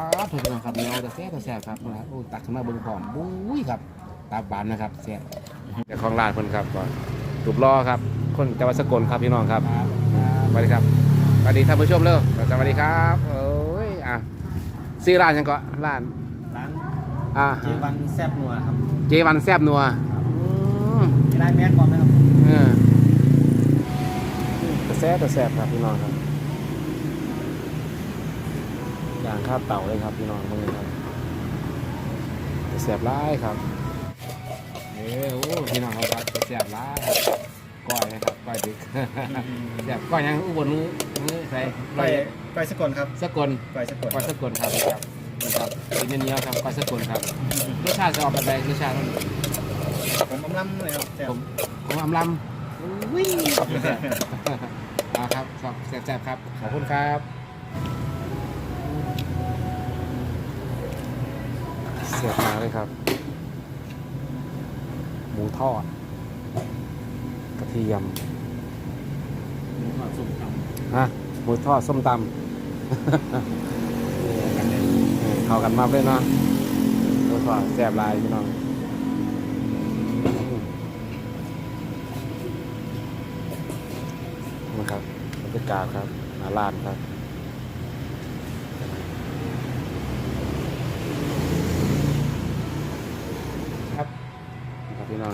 อ้าวถูกต้องครับเนียวแต่แซ่บแต่แซ่บครับนะครับโอ้ตักขึ้นมาเบิ่งพร้อมบุ้ยครับตาบานนะครับแซ่บเจ้าของร้านเพิ่นครับก็รูปรอครับ คนจังหวัดสกลครับพี่น้องครับสวัสดีครับสวัสดีท่านผู้ชมเลยสวัสดีครับโอ้ยอะซื้อร้านยังก็ร้านร้านอ่าเจวันแซบนัวครับเจวันแซ่บนัวอืมมีร้านแมสก่อนนะครับเออแต่แซ่บแต่แซ่บครับพี่น้องครับ อย่างข้าวเต่าเลยครับพี่น้องมือครับแต่แซ่บร้ายครับเอ้โอ้พี่น้องครับแต่แซ่บร้ายครับก้อยนะครับก้อยดึกแซ่บก้อยยังอุบลมือมือใส่ไปไปสกลครับสกลไปสกลก้อยสกลครับครับนะครับเป็นเนื้อๆครับก้อยสกลครับรสชาติจะออกแบบไหนรสชาติมันผมอำลำเลยครับแต่ผมผมอำลำวิ่งเอาครับครับแซ่บๆครับขอบคุณครับ เสียบมาเลยครับ หมูทอด กระเทียมหมูทอดส้มตฮะหมูทอดส้มตำำกันเลยเออเข้ากันมากเลยเนาะหมูทอดแซ่บหลายพี่น้องนะครับบรรยากาศครับหน้าร้านครับครับ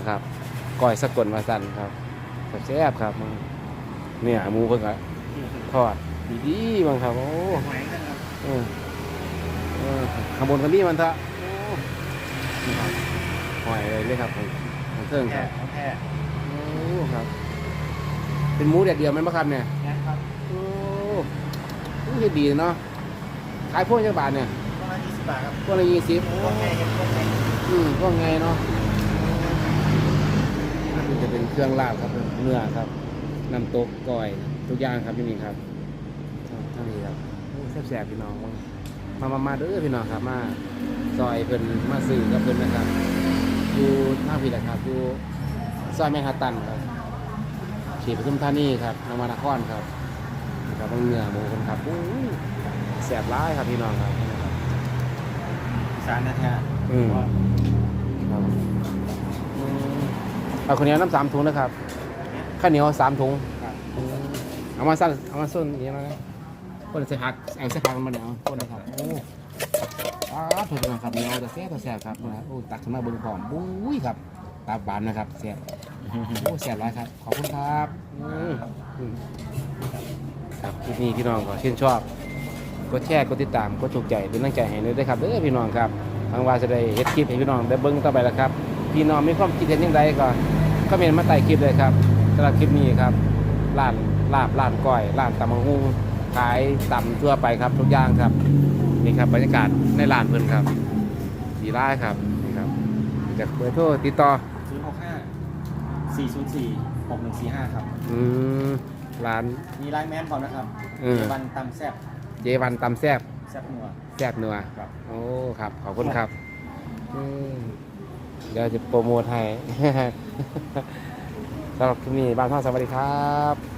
ครับพี่น้องครับก้อยสกลมาสั่นครับแซ่บๆครับมาเนี่ยหมูเพิ่งอะทอดดีๆบ้างครับโอ้แหวงกันครับเออเออข้างบนกันนี่มันเถอะโอ้นี่ครับหอยเลยเลยครับผมผมเทิงคแค่รับแค่โอ้ครับ เป็นหมูแดดเดียวไหมนบ่ครับเนี่ยนะครับโอ้โหเฮ็ดดีเนาะขายพวกจักบาทเนี่ยประมาณ20บาทครับพวกละยี่สิบโอ้พวกแค่เห็นพวกแค่อืมก็ไงเนาะนี่จะ เป็นเครื่องลาบครับเนื้อครับน้ำตกก้อยทุกอย่างครับที่นี่ครับเท่านี้ครับโอ้แซ่บๆพี่น้องมามามาเด้อพี่น้องครับมาซอยเพิ่นมาซื้อกับเพิ่นนะครับอยู่ท่าพี่แหละครับอยู่ซอยแมงฮัตตันครับเขตปทุมธานีครับนวนครครับนะครับเนื้อหมูคนครับโอ้ยแซ่บร้ายครับพี่น้องครับนี่นะครับอีสานแท้อืม เอาคนนี้น้ำสามถุงนะครับข้าวเหนียวสามถุงอืมเอามาสั้นเอามาส้นอย่างนี้นะคนใส่ผักเอาใส่ผักมันมาเนี่ยเอาคนนะครับโอ้อ้าวถูกต้องครับเหนียวแต่แซ่บแต่แซ่บครับนะครับโอ้ตักขึ้นมาเบิ่งพร้อมบุ้ยครับตาบานนะครับแซ่บโอ้แซ่บหลายครับขอบคุณครับอืมอืมครับคลิปนี้พี่น้องก็ชื่นชอบกดแชร์กดติดตามกดถูกใจเป็นกำลังใจให้ด้วยนะครับเด้อพี่น้องครับทางว่าจะได้เฮ็ดคลิปให้พี่น้องได้เบิ่งต่อไปแล้วครับพี่น้องมีความคิดเห็นยังไงก็ คอมเมนต์มาใต้คลิปเลยครับสำหรับคลิปนี้ครับร้านลาบร้านก้อยร้านตำมังหุงขายตำทั่วไปครับ ทุกอย่างครับ นี่ครับบรรยากาศในร้านเพิ่นครับสีร้ายครับนี่ครับจากเบอร์โทรติดต่อ065 404 6145 ครับ อืมร้านมีร้านแมสก่อนนะครับเออเจวันตำแซบเจวันตำแซบแซบนัวแซบนัวครับโอ้ครับขอบคุณครับอืมเดี๋ยวจะโปรโมทให้สำหรับคลิปนี้บ้านท่องสวัสดีครับ